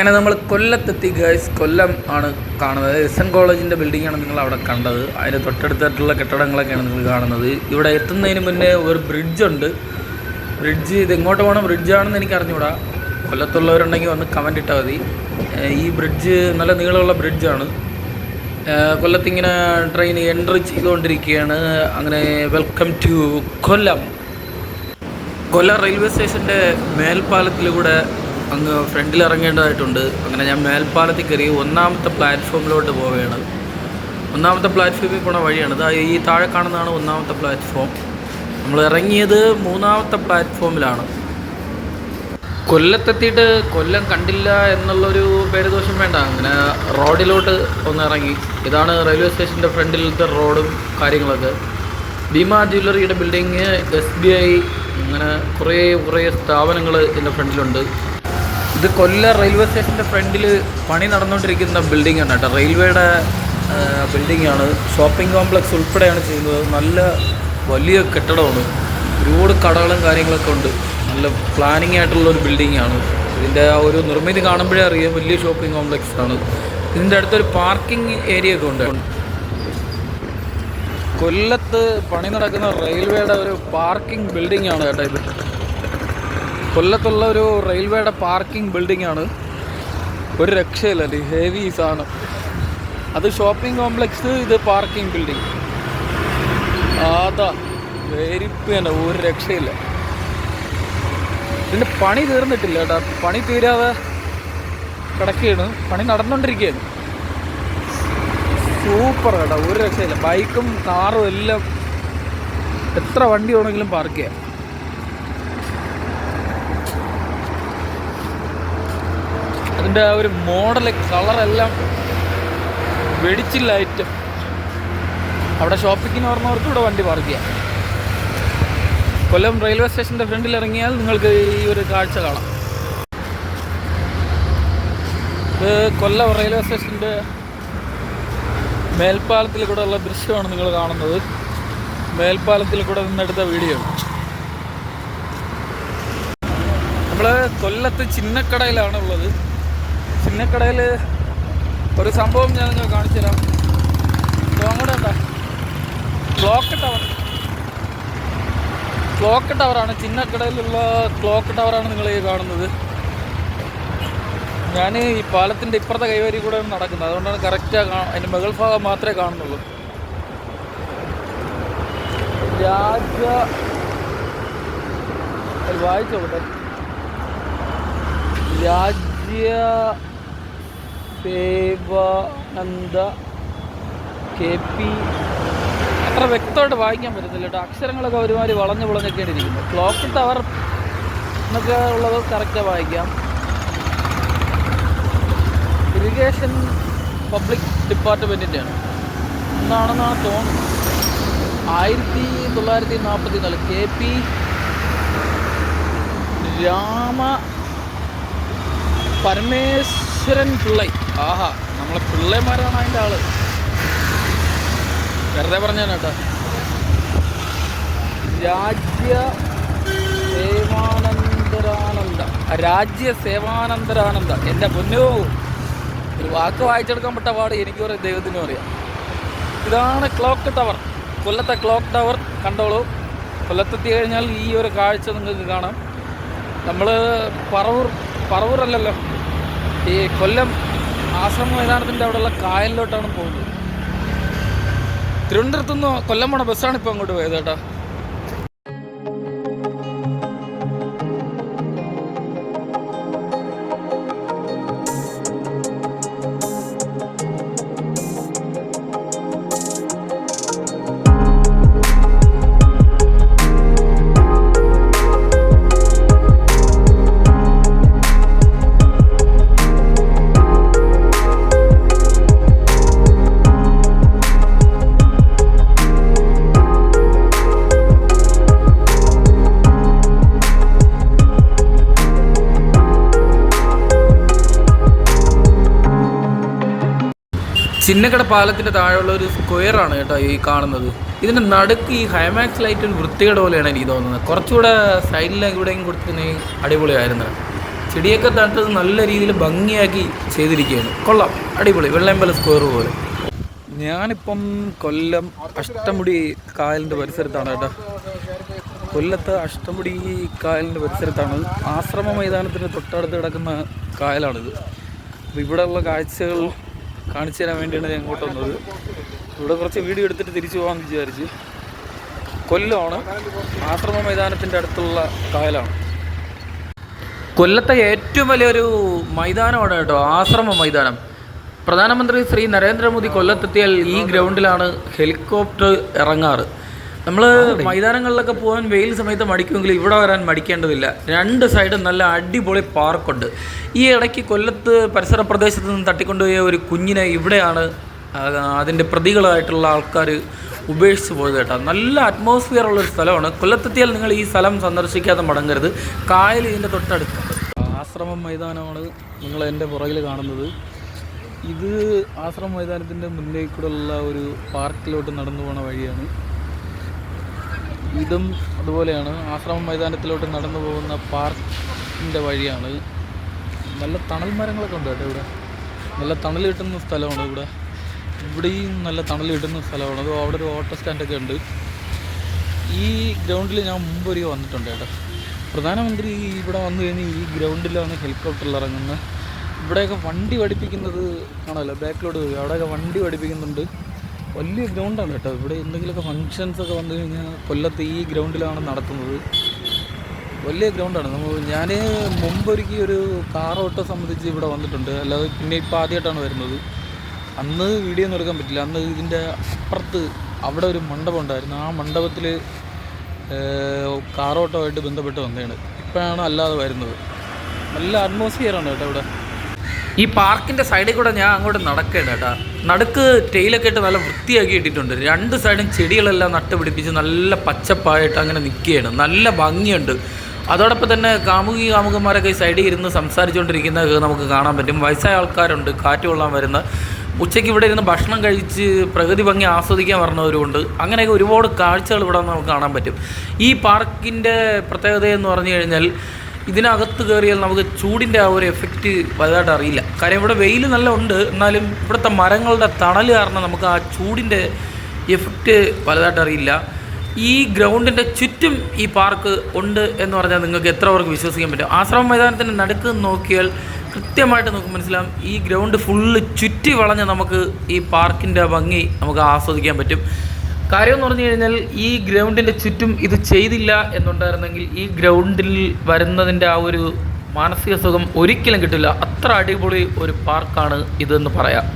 അങ്ങനെ നമ്മൾ കൊല്ലത്തെത്തി ഗൈസ് കൊല്ലം ആണ് കാണുന്നത്. എസ് എൻ കോളേജിന്റെ ബിൽഡിങ്ങാണ് നിങ്ങൾ അവിടെ കണ്ടത്. അതിന് തൊട്ടടുത്തായിട്ടുള്ള കെട്ടിടങ്ങളൊക്കെയാണ് നിങ്ങൾ കാണുന്നത്. ഇവിടെ എത്തുന്നതിന് മുന്നേ ഒരു ബ്രിഡ്ജുണ്ട് ബ്രിഡ്ജ് ഇത് എങ്ങോട്ട് പോകണം? ബ്രിഡ്ജാണെന്ന് എനിക്ക് അറിഞ്ഞുകൂടാ കൊല്ലത്തുള്ളവരുണ്ടെങ്കിൽ വന്ന് കമന്റ് ഇട്ടാൽ മതി. ഈ ബ്രിഡ്ജ് നല്ല നീളമുള്ള ബ്രിഡ്ജാണ് കൊല്ലത്തിങ്ങനെ ട്രെയിൻ എൻട്രി ചെയ്തുകൊണ്ടിരിക്കുകയാണ്. അങ്ങനെ welcome to Kollam. Kollam railway സ്റ്റേഷന്റെ മേൽപ്പാലത്തിലൂടെ അങ്ങ് ഫ്രണ്ടിൽ ഇറങ്ങേണ്ടതായിട്ടുണ്ട്. അങ്ങനെ ഞാൻ മേൽപ്പാലത്തിൽ കയറി ഒന്നാമത്തെ പ്ലാറ്റ്ഫോമിലോട്ട് പോവുകയാണ്. ഒന്നാമത്തെ പ്ലാറ്റ്ഫോമിൽ പോണ വഴിയാണ്. ഇത് ഈ താഴെ കാണുന്നതാണ് ഒന്നാമത്തെ പ്ലാറ്റ്ഫോം. നമ്മൾ ഇറങ്ങിയത് മൂന്നാമത്തെ പ്ലാറ്റ്ഫോമിലാണ്. കൊല്ലത്തെത്തിയിട്ട് കൊല്ലം കണ്ടില്ല എന്നുള്ളൊരു പേരുദോഷം വേണ്ട. അങ്ങനെ റോഡിലോട്ട് ഒന്ന് ഇറങ്ങി. ഇതാണ് റെയിൽവേ സ്റ്റേഷന്റെ ഫ്രണ്ടിലത്തെ റോഡും കാര്യങ്ങളൊക്കെ. ഭീമ ജ്വല്ലറിയുടെ ബിൽഡിങ് എസ് ബി ഐ അങ്ങനെ കുറേ കുറേ സ്ഥാപനങ്ങൾ ഇതിന്റെ ഫ്രണ്ടിലുണ്ട്. ഇത് കൊല്ല റെയിൽവേ സ്റ്റേഷന്റെ ഫ്രണ്ടിൽ പണി നടന്നുകൊണ്ടിരിക്കുന്ന ബിൽഡിംഗ് ആണ് കേട്ടോ. റെയിൽവേയുടെ ബിൽഡിംഗ് ആണ്. ഷോപ്പിംഗ് കോംപ്ലക്സ് ഉൾപ്പെടെയാണ് ചെയ്യുന്നത്. നല്ല വലിയ കെട്ടിടമാണ്. ഒരുപാട് കടകളും കാര്യങ്ങളൊക്കെ ഉണ്ട്. നല്ല പ്ലാനിങ് ആയിട്ടുള്ള ഒരു ബിൽഡിംഗ് ആണ്. ഇതിന്റെ ആ ഒരു നിർമ്മിതി കാണുമ്പോഴേ അറിയാം. വലിയ ഷോപ്പിംഗ് കോംപ്ലക്സ് ആണ്. ഇതിന്റെ അടുത്തൊരു പാർക്കിംഗ് ഏരിയ ഒക്കെ ഉണ്ട്. കൊല്ലത്ത് പണി നടക്കുന്ന റെയിൽവേയുടെ ഒരു പാർക്കിംഗ് ബിൽഡിംഗ് ആണ് കേട്ടോ ഇത്. കൊല്ലത്തുള്ള ഒരു റെയിൽവേയുടെ പാർക്കിംഗ് ബിൽഡിംഗ് ആണ് ഒരു രക്ഷയില്ല ഇത് ഹെവി സാധനം. അത് ഷോപ്പിംഗ് കോംപ്ലക്സ് ഇത് പാർക്കിംഗ് ബിൽഡിംഗ്. അതാ വേരിപ്പ് തന്നെ ഒരു രക്ഷയില്ല. ഇതിന്റെ പണി തീർന്നിട്ടില്ല കേട്ടോ. പണി തീരാതെ കിടക്കുകയാണ്. പണി നടന്നുകൊണ്ടിരിക്കുകയാണ് സൂപ്പർ കേട്ടോ ഒരു രക്ഷയില്ല. ബൈക്കും കാറും എല്ലാം എത്ര വണ്ടി വേണമെങ്കിലും പാർക്ക് ചെയ്യാം. അതിന്റെ ആ ഒരു മോഡൽ കളറെല്ലാം വെടിച്ചില്ല ഐറ്റം അവിടെ ഷോപ്പിങ്ങിന് പറഞ്ഞവർക്ക് ഇവിടെ വണ്ടി പാർക്ക് ചെയ്യാം. കൊല്ലം റെയിൽവേ സ്റ്റേഷന്റെ ഫ്രണ്ടിൽ ഇറങ്ങിയാൽ നിങ്ങൾക്ക് ഈ ഒരു കാഴ്ച കാണാം. ഇത് കൊല്ലം റെയിൽവേ സ്റ്റേഷന്റെ മേൽപ്പാലത്തിൽ കൂടെ ഉള്ള ദൃശ്യമാണ് നിങ്ങൾ കാണുന്നത്. മേൽപ്പാലത്തിൽ കൂടെ നിന്നെടുത്ത വീഡിയോ. നമ്മൾ കൊല്ലത്ത് ചിന്നക്കടയിലാണ് ഉള്ളത് ചിന്നക്കടയിൽ ഒരു സംഭവം ഞാൻ കാണിച്ചു തരാം. അങ്ങോട്ട് എന്താ ക്ലോക്ക് ടവർ. ക്ലോക്ക് ടവറാണ്. ചിന്നക്കടയിലുള്ള ക്ലോക്ക് ടവറാണ് നിങ്ങൾ ഈ കാണുന്നത്. ഞാൻ ഈ പാലത്തിന്റെ ഇപ്പുറത്തെ കൈവരി കൂടെ നടക്കുന്നത്. അതുകൊണ്ടാണ് കറക്റ്റ് അതിന്റെ മകൾ ഭാഗം മാത്രമേ കാണുന്നുള്ളൂ. രാജ വായിച്ചോട്ടെ. രാജ്യ സേവാനന്ദ കെ പി. അത്ര വ്യക്തമായിട്ട് വായിക്കാൻ പറ്റത്തില്ല കേട്ടോ. അക്ഷരങ്ങളൊക്കെ ഒരുമാതിരി വളഞ്ഞു വളഞ്ഞൊക്കെയാണ് ഇരിക്കുന്നത് ക്ലോക്ക് ടവർ എന്നൊക്കെ ഉള്ളത് കറക്റ്റാണ് വായിക്കാം. ഇറിഗേഷൻ പബ്ലിക് ഡിപ്പാർട്ട്മെന്റിന്റെയാണ് എന്താണെന്നാണ് തോന്നുന്നത്? ആയിരത്തി തൊള്ളായിരത്തി നാൽപ്പത്തി നാല് കെ പി രാമ പരമേശ്വരൻ പിള്ളൈ ആഹാ നമ്മളെ പിള്ളേമാരാണ് അതിന്റെ ആൾ. വെറുതെ പറഞ്ഞാണ് കേട്ടോ. രാജ്യ സേവാനന്ദരാനന്ദ രാജ്യ സേവാനന്ദരാനന്ദ എന്റെ പൊന്നോ ഒരു വാക്ക് വായിച്ചെടുക്കാൻ പെട്ട പാട് എനിക്ക് പറയാം ദൈവത്തിനും അറിയാം. ഇതാണ് ക്ലോക്ക് ടവർ. കൊല്ലത്തെ ക്ലോക്ക് ടവർ കണ്ടോളൂ. കൊല്ലത്തെത്തി കഴിഞ്ഞാൽ ഈ ഒരു കാഴ്ച നിങ്ങൾക്ക് കാണാം. നമ്മൾ പറവൂർ പറവൂർ അല്ലല്ലോ. ഈ കൊല്ലം ആശ്രമ മൈതാനത്തിന്റെ അവിടെയുള്ള കായലിലോട്ടാണ് പോകുന്നത്. തിരുവനന്തപുരത്തുനിന്ന് കൊല്ലം പോണ ബസ്സാണ് ഇപ്പോൾ അങ്ങോട്ട് പോയത് കേട്ടോ. ചിന്നക്കട പാലത്തിന്റെ താഴെയുള്ള ഒരു സ്ക്വയറാണ് കേട്ടോ ഈ കാണുന്നത്. ഇതിന്റെ നടുക്ക് ഈ ഹൈമാക്സ് ലൈറ്റ് ഒരു വൃത്തികേട് പോലെയാണ് എനിക്ക് തോന്നുന്നത്. കുറച്ചുകൂടെ സൈഡിൽ ഇവിടെയും കൊടുത്തിരുന്നെങ്കിൽ അടിപൊളിയായിരുന്നു ചെടിയൊക്കെ തട്ടത് നല്ല രീതിയിൽ ഭംഗിയാക്കി ചെയ്തിരിക്കുകയാണ്. കൊള്ളാം. അടിപൊളി. വെള്ളയമ്പല സ്ക്വയർ പോലെ. ഞാനിപ്പം കൊല്ലം അഷ്ടമുടി കായലിന്റെ പരിസരത്താണ് കേട്ടോ. കൊല്ലത്ത് അഷ്ടമുടി കായലിന്റെ പരിസരത്താണ്. ആശ്രമ മൈതാനത്തിന്റെ തൊട്ടടുത്ത് കിടക്കുന്ന കായലാണിത്. അപ്പോൾ ഇവിടെയുള്ള കാഴ്ചകൾ കാണിച്ചു തരാൻ വേണ്ടിയാണ് ഞാൻ ഇങ്ങോട്ട് വന്നത്. ഇവിടെ കുറച്ച് വീഡിയോ എടുത്തിട്ട് തിരിച്ചു പോകാമെന്ന് വിചാരിച്ച്. കൊല്ലമാണ്. ആശ്രമ മൈതാനത്തിന്റെ അടുത്തുള്ള കായലാണ്. കൊല്ലത്തെ ഏറ്റവും വലിയൊരു മൈതാനമാണ് കേട്ടോ ആശ്രമ മൈതാനം. പ്രധാനമന്ത്രി ശ്രീ നരേന്ദ്രമോദി കൊല്ലത്തെത്തിയാൽ ഈ ഗ്രൗണ്ടിലാണ് ഹെലികോപ്റ്റർ ഇറങ്ങാറ്. നമ്മൾ മൈതാനങ്ങളിലൊക്കെ പോകാൻ വെയിൽ സമയത്ത് മടിക്കുമെങ്കിൽ ഇവിടെ വരാൻ മടിക്കേണ്ടതില്ല. രണ്ട് സൈഡും നല്ല അടിപൊളി പാർക്കുണ്ട്. ഈ ഇടയ്ക്ക് കൊല്ലത്ത് പരിസര പ്രദേശത്ത് നിന്ന് തട്ടിക്കൊണ്ടുപോയ ഒരു കുഞ്ഞിനെ ഇവിടെയാണ് അതിന്റെ പ്രതികളായിട്ടുള്ള ആൾക്കാർ ഉപേക്ഷിച്ച് പോയത് കേട്ടോ. നല്ല അറ്റ്മോസ്ഫിയർ ഉള്ള ഒരു സ്ഥലമാണ്. കൊല്ലത്തെത്തിയാൽ നിങ്ങൾ ഈ സ്ഥലം സന്ദർശിക്കാതെ മടങ്ങരുത്. കായൽ ഇതിന്റെ തൊട്ടടുത്ത്. ആശ്രമം മൈതാനമാണ് നിങ്ങൾ എന്റെ പുറകിൽ കാണുന്നത്. ഇത് ആശ്രമം മൈതാനത്തിന്റെ മുന്നേ കൂടെയുള്ള ഒരു പാർക്കിലോട്ട് നടന്നു പോണ വഴിയാണ്. ഇതും അതുപോലെയാണ്. ആശ്രമം മൈതാനത്തിലോട്ട് നടന്നു പോകുന്ന പാർക്കിന്റെ വഴിയാണ്. നല്ല തണൽ മരങ്ങളൊക്കെ ഉണ്ട് കേട്ടോ ഇവിടെ. നല്ല തണൽ കിട്ടുന്ന സ്ഥലമാണ് ഇവിടെ. ഇവിടെയും നല്ല തണൽ കിട്ടുന്ന സ്ഥലമാണ്. അവിടെ ഒരു ഓട്ടോ സ്റ്റാൻഡൊക്കെ ഉണ്ട്. ഈ ഗ്രൗണ്ടിൽ ഞാൻ മുമ്പ് ഒരു വന്നിട്ടുണ്ട് കേട്ടോ. പ്രധാനമന്ത്രി ഇവിടെ വന്നു കഴിഞ്ഞാൽ ഈ ഗ്രൗണ്ടിലാണ് ഹെലികോപ്റ്ററിൽ ഇറങ്ങുന്നത്. ഇവിടെയൊക്കെ വണ്ടി പഠിപ്പിക്കുന്നത് കാണാമല്ലോ? ബാക്കിലോട്ട് പോയി. അവിടെയൊക്കെ വണ്ടി പഠിപ്പിക്കുന്നുണ്ട്. വലിയ ഗ്രൗണ്ടാണ് കേട്ടോ. ഇവിടെ എന്തെങ്കിലുമൊക്കെ ഫങ്ഷൻസ് ഒക്കെ വന്നു കഴിഞ്ഞാൽ കൊല്ലത്ത് ഈ ഗ്രൗണ്ടിലാണ് നടത്തുന്നത്. വലിയ ഗ്രൗണ്ടാണ് നമ്മൾ ഞാൻ മുമ്പൊരുക്കി ഒരു കാർ ഓട്ടോ സംബന്ധിച്ച് ഇവിടെ വന്നിട്ടുണ്ട്. അല്ലാതെ പിന്നെ ഇപ്പോൾ ആദ്യമായിട്ടാണ് വരുന്നത്. അന്ന് വീഡിയോ ഒന്നും എടുക്കാൻ പറ്റില്ല. അന്ന് ഇതിന്റെ അപ്പുറത്ത് അവിടെ ഒരു മണ്ഡപം ഉണ്ടായിരുന്നു. ആ മണ്ഡപത്തിൽ കാർ ഓട്ടോ ആയിട്ട് ബന്ധപ്പെട്ട് വന്നതാണ് ഇപ്പോഴാണ് അല്ലാതെ വരുന്നത്. നല്ല അറ്റ്മോസ്ഫിയറാണ് കേട്ടോ ഇവിടെ. ഈ പാർക്കിന്റെ സൈഡിൽ കൂടെ ഞാൻ അങ്ങോട്ട് നടക്കേണ്ട കേട്ടോ. നടുക്ക് ടെയിലൊക്കെ ഇട്ട് നല്ല വൃത്തിയാക്കി ഇട്ടിട്ടുണ്ട്. രണ്ട് സൈഡും ചെടികളെല്ലാം നട്ടുപിടിപ്പിച്ച് നല്ല പച്ചപ്പായിട്ട് അങ്ങനെ നിൽക്കുകയാണ്. നല്ല ഭംഗിയുണ്ട്. അതോടൊപ്പം തന്നെ കാമുകി കാമുകന്മാരൊക്കെ ഈ സൈഡിൽ ഇരുന്ന് സംസാരിച്ചുകൊണ്ടിരിക്കുന്നത് നമുക്ക് കാണാൻ പറ്റും. വയസ്സായ ആൾക്കാരുണ്ട് കാറ്റ് കൊള്ളാൻ വരുന്ന. ഉച്ചയ്ക്ക് ഇവിടെ ഇരുന്ന് ഭക്ഷണം കഴിച്ച് പ്രകൃതി ഭംഗി ആസ്വദിക്കാൻ പറഞ്ഞവരുമുണ്ട് അങ്ങനെയൊക്കെ ഒരുപാട് കാഴ്ചകൾ ഇവിടെ നമുക്ക് കാണാൻ പറ്റും. ഈ പാർക്കിന്റെ പ്രത്യേകത എന്ന് പറഞ്ഞു കഴിഞ്ഞാൽ ഇതിനകത്ത് കയറിയാൽ നമുക്ക് ചൂടിന്റെ ആ ഒരു എഫക്റ്റ് വലുതായിട്ട് അറിയില്ല. കാര്യം ഇവിടെ വെയിൽ നല്ല ഉണ്ട് എന്നാലും ഇവിടുത്തെ മരങ്ങളുടെ തണൽ കാരണം നമുക്ക് ആ ചൂടിന്റെ എഫക്റ്റ് വലുതായിട്ട് അറിയില്ല. ഈ ഗ്രൗണ്ടിന്റെ ചുറ്റും ഈ പാർക്ക് ഉണ്ട് എന്ന് പറഞ്ഞാൽ നിങ്ങൾക്ക് എത്ര പേർക്ക് വിശ്വസിക്കാൻ പറ്റും? ആശ്രമ മൈതാനത്തിന്റെ നടുക്ക് നോക്കിയാൽ കൃത്യമായിട്ട് നമുക്ക് മനസ്സിലാവും. ഈ ഗ്രൗണ്ട് ഫുള്ള് ചുറ്റി വളഞ്ഞ് നമുക്ക് ഈ പാർക്കിന്റെ ഭംഗി നമുക്ക് ആസ്വദിക്കാൻ പറ്റും. കാര്യം എന്ന് പറഞ്ഞു കഴിഞ്ഞാൽ ഈ ഗ്രൗണ്ടിന്റെ ചുറ്റും ഇത് ചെയ്തില്ല എന്നുണ്ടായിരുന്നെങ്കിൽ ഈ ഗ്രൗണ്ടിൽ വരുന്നതിന്റെ ആ ഒരു മാനസിക സുഖം ഒരിക്കലും കിട്ടില്ല. അത്ര അടിപൊളി ഒരു പാർക്കാണ് ഇതെന്ന് പറയാം.